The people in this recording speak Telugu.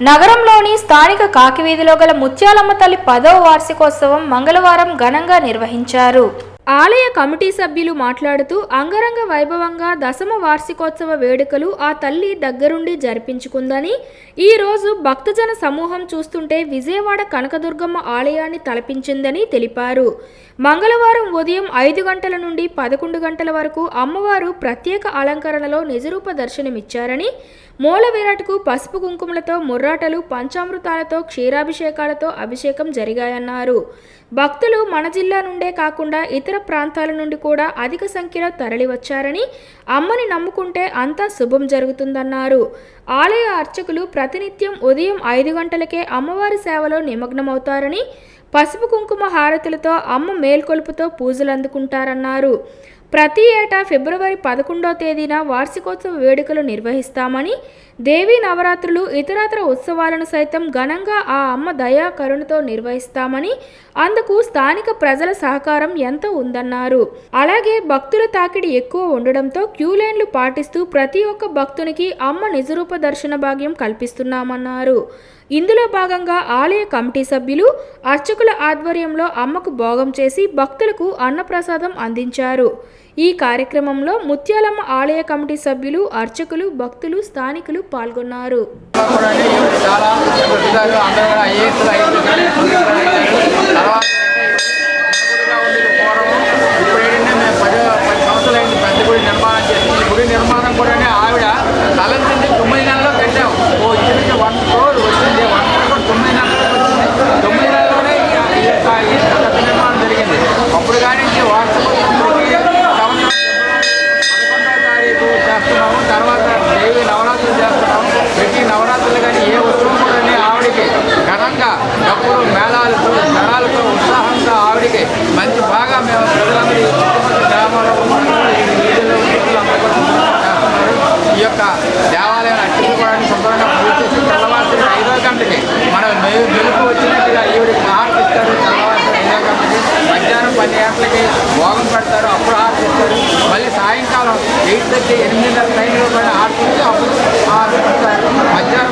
నగరంలోని స్థానిక కాకివీధిలో గల ముత్యాలమ్మ తల్లి పదవ వార్షికోత్సవం మంగళవారం ఘనంగా నిర్వహించారు. ఆలయ కమిటీ సభ్యులు మాట్లాడుతూ అంగరంగ వైభవంగా దశమ వార్షికోత్సవ వేడుకలు ఆ తల్లి దగ్గరుండి జరిపించుకుందని ఈ రోజు భక్తజన సమూహం చూస్తుంటే విజయవాడ కనకదుర్గమ్మ ఆలయాన్ని తలపించిందని తెలిపారు. మంగళవారం ఉదయం ఐదు గంటల నుండి పదకొండు గంటల వరకు అమ్మవారు ప్రత్యేక అలంకరణలో నిజరూప దర్శనమిచ్చారని మూల విరాట్కు పసుపు కుంకుమలతో ముర్రాటలు పంచామృతాలతో క్షీరాభిషేకాలతో అభిషేకం జరిగాయన్నారు. భక్తులు మన జిల్లా నుండే కాకుండా ఇతర ప్రాంతాల నుండి కూడా అధిక సంఖ్యలో తరలివచ్చారని అమ్మని నమ్ముకుంటే అంతా శుభం జరుగుతుందన్నారు. ఆలయ అర్చకులు ప్రతినిత్యం ఉదయం ఐదు గంటలకే అమ్మవారి సేవలో నిమగ్నమవుతారని పసుపు కుంకుమ హారతులతో అమ్మ మేల్కొలుపుతో పూజలు అందుకుంటారన్నారు ప్రతి ఏటా ఫిబ్రవరి పదకొండో తేదీన వార్షికోత్సవ వేడుకలు నిర్వహిస్తామని దేవీ నవరాత్రులు ఇతరత్ర ఉత్సవాలను సైతం ఘనంగా ఆ అమ్మ దయా కరుణతో నిర్వహిస్తామని అందుకు స్థానిక ప్రజల సహకారం ఎంత ఉందన్నారు. అలాగే భక్తుల తాకిడి ఎక్కువ ఉండడంతో క్యూ లైన్లు పాటిస్తూ ప్రతి ఒక్క భక్తునికి అమ్మ నిజరూప దర్శన భాగ్యం కల్పిస్తున్నామన్నారు. ఇందులో భాగంగా ఆలయ కమిటీ సభ్యులు అర్చకుల ఆధ్వర్యంలో అమ్మకు భోగం చేసి భక్తులకు అన్నప్రసాదం అందించారు. ఈ కార్యక్రమంలో ముత్యాలమ్మ ఆలయ కమిటీ సభ్యులు అర్చకులు భక్తులు స్థానికులు పాల్గొన్నారు. చాలా Yeah. నైట్ దగ్గర ఎనిమిదిన్నర టైంలో ఆడుతుంది అప్పుడు మధ్యాహ్నం